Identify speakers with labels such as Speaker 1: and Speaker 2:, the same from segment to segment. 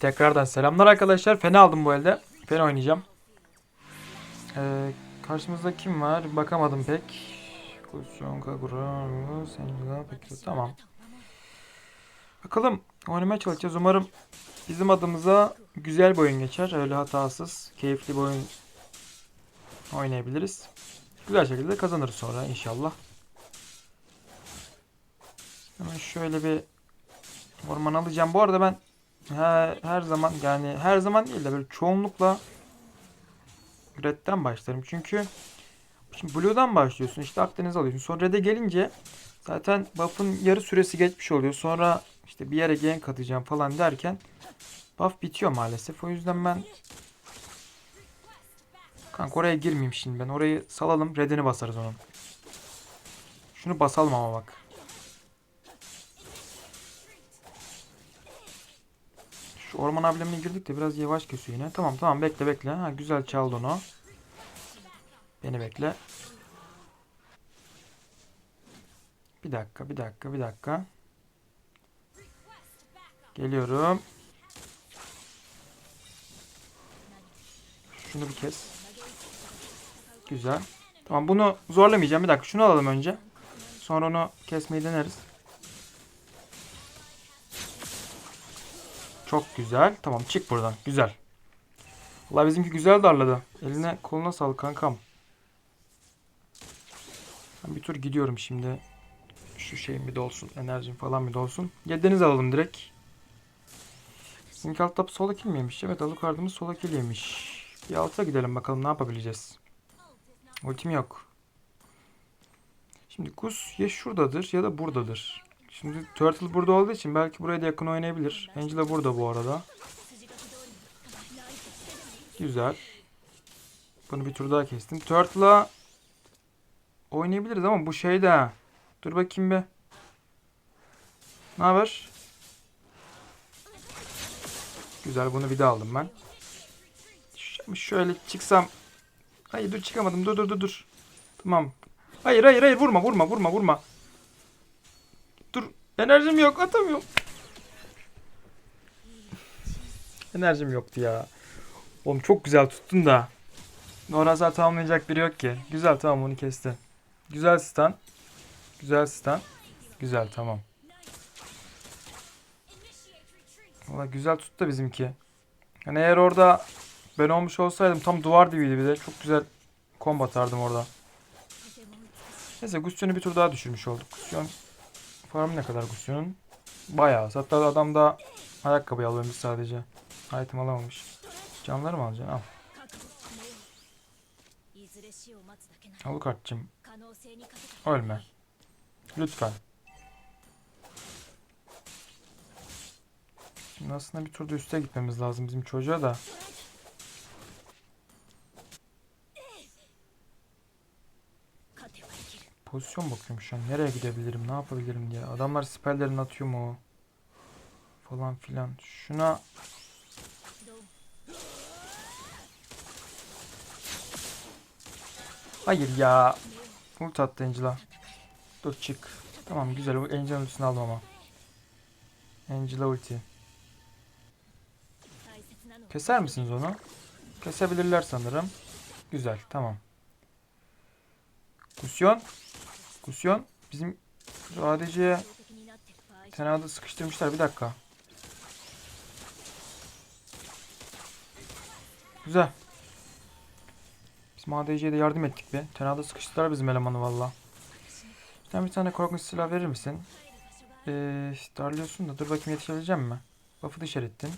Speaker 1: Tekrardan selamlar arkadaşlar. Fena aldım bu elde. Fena oynayacağım. Ee, karşımızda kim var? Bakamadım pek. Kuzyon, Kagura, Senjula, peki tamam. Bakalım oynamaya çalışacağız. Umarım bizim adımıza güzel bir oyun geçer. Öyle hatasız, keyifli bir oyun oynayabiliriz. Güzel şekilde kazanırız sonra inşallah. Hemen şöyle bir orman alacağım. Bu arada ben her, her zaman yani her zaman değil de böyle çoğunlukla Red'den başlarım. Çünkü şimdi Blue'dan başlıyorsun. işte Akdeniz alıyorsun. Sonra Red'e gelince zaten buff'ın yarı süresi geçmiş oluyor. Sonra işte bir yere gank atacağım falan derken buff bitiyor maalesef. O yüzden ben Kanka oraya girmeyeyim şimdi ben. Orayı salalım. Red'ini basarız onun. Şunu basalım ama bak. Orman ablemine girdik de biraz yavaş kesiyor yine. Tamam tamam bekle bekle. Ha, güzel çaldı onu. Beni bekle. Bir dakika bir dakika bir dakika. Geliyorum. Şunu bir kes. Güzel. Tamam bunu zorlamayacağım. Bir dakika şunu alalım önce. Sonra onu kesmeyi deneriz. Çok güzel. Tamam çık buradan. Güzel. Valla bizimki güzel darladı. Eline koluna sağlık kankam. Ben bir tur gidiyorum şimdi. Şu şeyim bir dolsun. Enerjim falan bir dolsun. Yediniz alalım direkt. Bizimki alt tap sola kill miymiş? Evet alıkardımız sola kill yemiş. Bir alta gidelim bakalım ne yapabileceğiz. Ultim yok. Şimdi Kus ya şuradadır ya da buradadır. Şimdi Turtle burada olduğu için belki buraya da yakın oynayabilir. Angela burada bu arada. Güzel. Bunu bir tur daha kestim. Turtle'a oynayabiliriz ama bu şeyde. Dur bakayım be. Ne haber? Güzel bunu bir daha aldım ben. Ş- Şöyle çıksam. Hayır dur çıkamadım. Dur dur dur dur. Tamam. Hayır hayır hayır vurma vurma vurma vurma. Enerjim yok atamıyorum. Enerjim yoktu ya. Oğlum çok güzel tuttun da. Norazar tamamlayacak biri yok ki. Güzel tamam onu kesti. Güzel stun. Güzel stun. Güzel tamam. Valla güzel tuttu bizimki. Yani eğer orada ben olmuş olsaydım tam duvar dibiydi bir de. Çok güzel combo atardım orada. Neyse Gustyon'u bir tur daha düşürmüş olduk. Gustyon Param ne kadar Gusio'nun? Bayağı. Hatta adam da ayakkabı alıyormuş sadece. Item alamamış. Canları mı alacaksın? Al. Al kartçım. Ölme. Lütfen. Şimdi aslında bir turda üste gitmemiz lazım bizim çocuğa da. pozisyon bakıyorum şu an. Nereye gidebilirim, ne yapabilirim diye. Adamlar siperlerini atıyor mu? Falan filan. Şuna Hayır ya. Ult attı Angela. Dur çık. Tamam güzel. Angela ultisini aldım ama. Angela ulti. Keser misiniz onu? Kesebilirler sanırım. Güzel tamam. Kusyon. Kusyon bizim
Speaker 2: sadece
Speaker 1: tenada sıkıştırmışlar. Bir dakika. Güzel. Biz ADC'ye de yardım ettik be. Tenada sıkıştılar bizim elemanı valla. Sen bir tane korkunç silah verir misin? Ee, darlıyorsun da dur bakayım yetişebileceğim mi? Buff'ı dışarı ettin.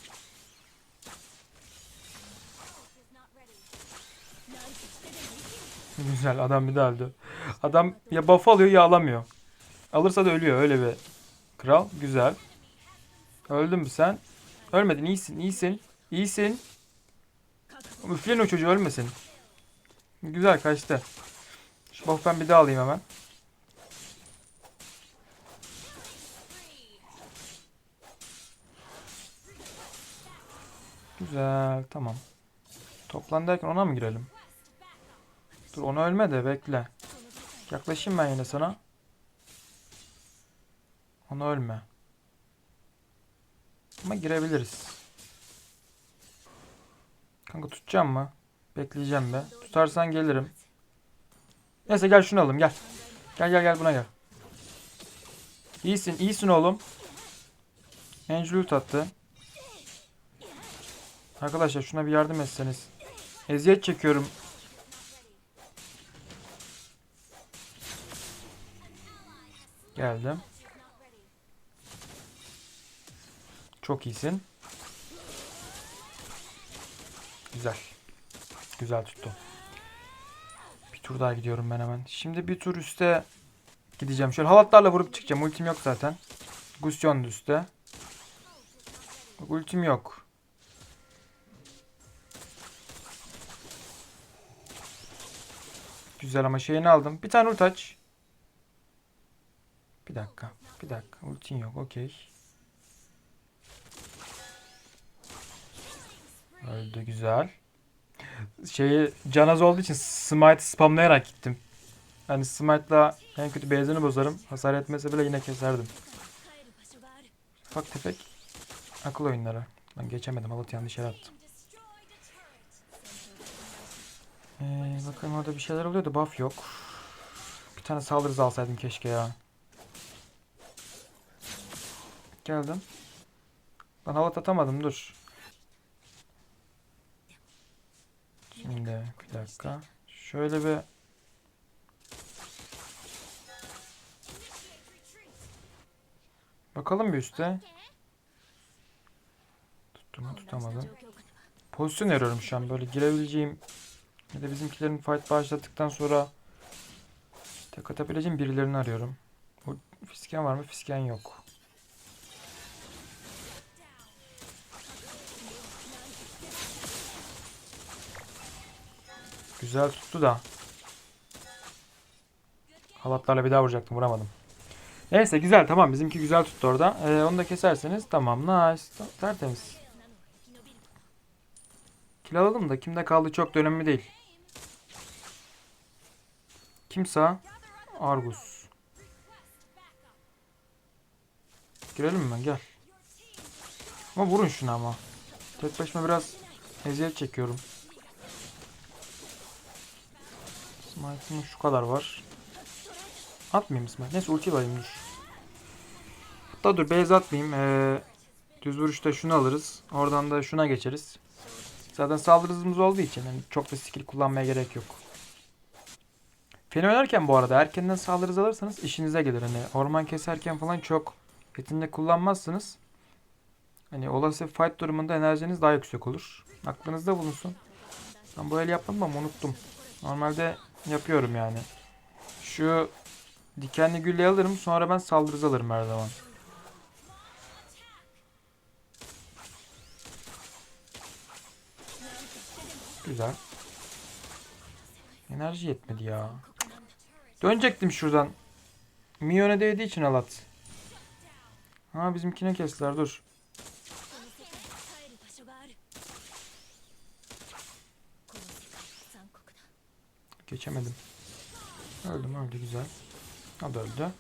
Speaker 1: Güzel adam bir daha öldü. Adam ya buff alıyor ya alamıyor. Alırsa da ölüyor öyle bir. Kral güzel. Öldün mü sen? Ölmedin iyisin iyisin. İyisin. Üfleyin o çocuğu ölmesin. Güzel kaçtı. Şu buff ben bir daha alayım hemen. Güzel tamam. Toplan derken ona mı girelim? Dur onu ölme de bekle. Yaklaşayım ben yine sana. Ona ölme. Ama girebiliriz. Kanka tutacağım mı? Bekleyeceğim be. Tutarsan gelirim. Neyse gel şunu alalım gel. Gel gel gel buna gel. İyisin iyisin oğlum. Angel attı. Arkadaşlar şuna bir yardım etseniz. Eziyet çekiyorum. Geldim. Çok iyisin. Güzel. Güzel tuttu. Bir tur daha gidiyorum ben hemen. Şimdi bir tur üste gideceğim. Şöyle halatlarla vurup çıkacağım. Ultim yok zaten. Gusyon üstte. Ultim yok. Güzel ama şeyini aldım. Bir tane ult aç. Bir dakika. Bir dakika. Ultin yok. Okey. Öldü. Güzel. Şeyi canaz olduğu için smite spamlayarak gittim. Yani smite'la en kötü benzini bozarım. Hasar etmese bile yine keserdim. Ufak tefek akıl oyunları. Ben geçemedim. Halat yanlış yere attım. Ee, bakın orada bir şeyler oluyordu. Buff yok. Bir tane saldırız alsaydım keşke ya. Geldim. Ben hava atamadım dur. Şimdi bir dakika. Şöyle bir Bakalım bir üstte. Tuttum tutamadım. Pozisyon arıyorum şu an böyle girebileceğim ya da bizimkilerin fight başlattıktan sonra tek atabileceğim birilerini arıyorum. Bu fisken var mı? Fisken yok. Güzel tuttu da. Halatlarla bir daha vuracaktım. Vuramadım. Neyse güzel tamam. Bizimki güzel tuttu orada. Ee, onu da keserseniz tamam. Nice. Tertemiz. Kill alalım da kimde kaldı çok da önemli değil. Kimsa? Argus. Girelim mi? Gel. Ama vurun şunu ama. Tek başıma biraz eziyet çekiyorum. Smite'ın şu kadar var. Atmayayım Smite. Neyse ulti alayım dur. Hatta dur base atmayayım. Ee, düz vuruşta şunu alırız. Oradan da şuna geçeriz. Zaten saldırı olduğu için hani çok da skill kullanmaya gerek yok. Feni oynarken bu arada erkenden saldırı hızı alırsanız işinize gelir. Hani orman keserken falan çok etinde kullanmazsınız. Hani olası fight durumunda enerjiniz daha yüksek olur. Aklınızda bulunsun. Ben bu el yapmadım ama unuttum. Normalde yapıyorum yani. Şu dikenli gülleyi alırım sonra ben saldırı alırım her zaman. Güzel. Enerji yetmedi ya. Dönecektim şuradan. Minyona değdiği için alat. Ha bizimkine kestiler dur. Geçemedim. Öldüm öldü güzel. O da öldü.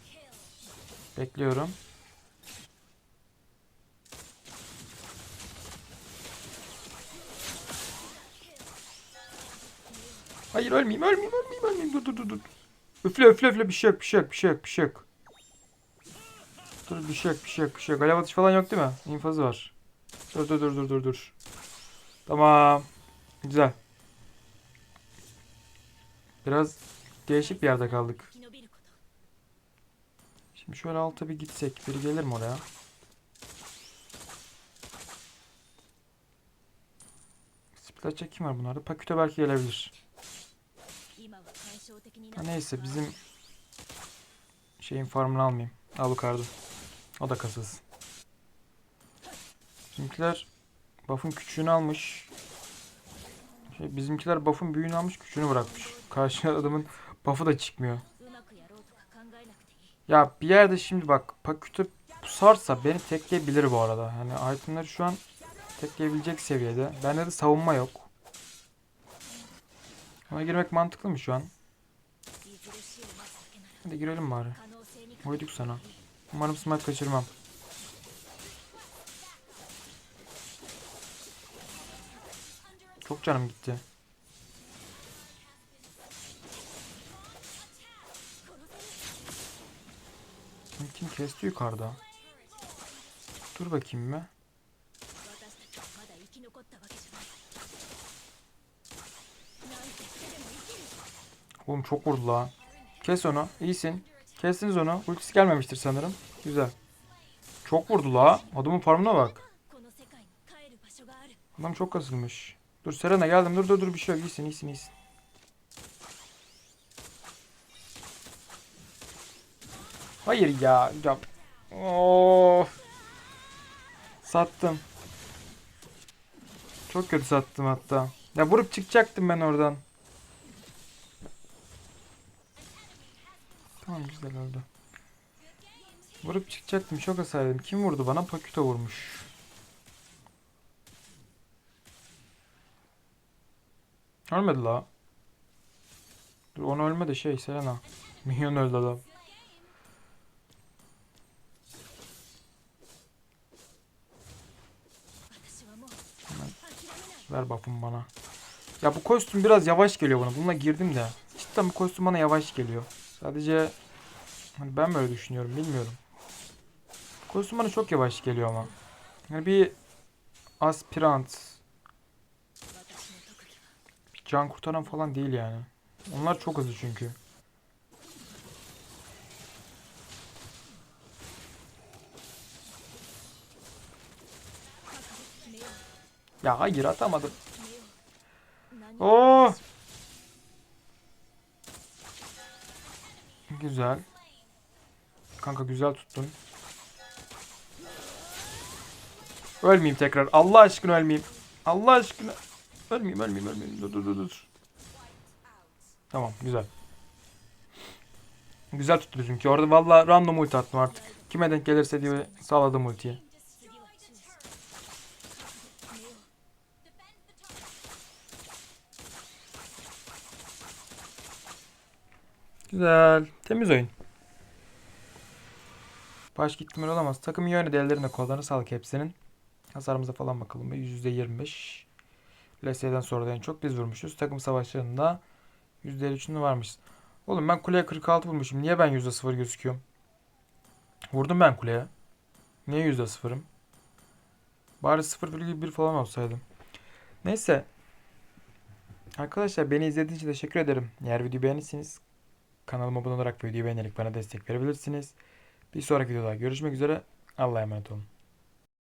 Speaker 1: Bekliyorum. Hayır ölmeyeyim ölmeyeyim ölmeyeyim ölmeyeyim dur dur dur dur. Üfle üfle üfle bir şey yok bir şey yok bir şey yok bir şey yok. Dur bir şey yok bir şey yok bir şey yok. Alev atış falan yok değil mi? İnfazı var. Dur dur dur dur dur dur. Tamam. Güzel. Biraz değişik bir yerde kaldık. Şimdi şöyle alta bir gitsek. Biri gelir mi oraya? Splash kim var bunlarda? Paküte belki gelebilir. Ha, neyse bizim şeyin farmını almayayım. Al bu Alucard'ı. O da kasız. Bizimkiler buff'ın küçüğünü almış. Şey, bizimkiler buff'ın büyüğünü almış küçüğünü bırakmış. Karşı adamın buff'ı da çıkmıyor. Ya bir yerde şimdi bak Paküt'ü pusarsa beni tekleyebilir bu arada. Hani itemleri şu an tekleyebilecek seviyede. Bende de savunma yok. Ona girmek mantıklı mı şu an? Hadi girelim bari. Uyduk sana. Umarım smite kaçırmam. Çok canım gitti. Kim kim kesti yukarıda? Dur bakayım mı? Oğlum çok vurdu la. Kes onu. İyisin. Kestiniz onu. Ultisi gelmemiştir sanırım. Güzel. Çok vurdu la. Adamın farmına bak. Adam çok kasılmış. Dur Serena geldim. Dur dur dur bir şey yok. İyisin iyisin iyisin. Hayır ya. ya. Of. Sattım. Çok kötü sattım hatta. Ya vurup çıkacaktım ben oradan. Tamam güzel oldu. Vurup çıkacaktım. Çok hasar yedim. Kim vurdu bana? Pakuto vurmuş. Ölmedi la. Dur onu ölmedi şey Selena. Minyon öldü adam. Ver buff'ımı bana. Ya bu kostüm biraz yavaş geliyor bana. Bununla girdim de. Cidden bu kostüm bana yavaş geliyor. Sadece hani ben böyle düşünüyorum bilmiyorum. Kostüm bana çok yavaş geliyor ama. Yani bir aspirant can kurtaran falan değil yani. Onlar çok hızlı çünkü. Ya hayır atamadım. Oo. Güzel. Kanka güzel tuttun. Ölmeyeyim tekrar. Allah aşkına ölmeyeyim. Allah aşkına. Ölmeyeyim ölmeyeyim ölmeyeyim. Dur dur dur dur. Tamam güzel. Güzel tuttu bizimki. Orada valla random ulti attım artık. Kime denk gelirse diye sağladım ultiyi. Güzel. Temiz oyun. Baş gittiğimin olamaz. Takım iyi oynadı. Ellerine kollarını sağlık hepsinin. Hasarımıza falan bakalım. %25. LS'den sonra da en çok biz vurmuşuz. Takım savaşlarında %53'ünde varmış. Oğlum ben kuleye 46 vurmuşum. Niye ben %0 gözüküyorum? Vurdum ben kuleye. Niye %0'ım? Bari 0,1 falan olsaydım. Neyse. Arkadaşlar beni izlediğiniz için teşekkür ederim. Eğer videoyu beğenirseniz Kanalıma abone olarak videoyu beğenerek bana destek verebilirsiniz. Bir sonraki videoda görüşmek üzere. Allah'a emanet olun.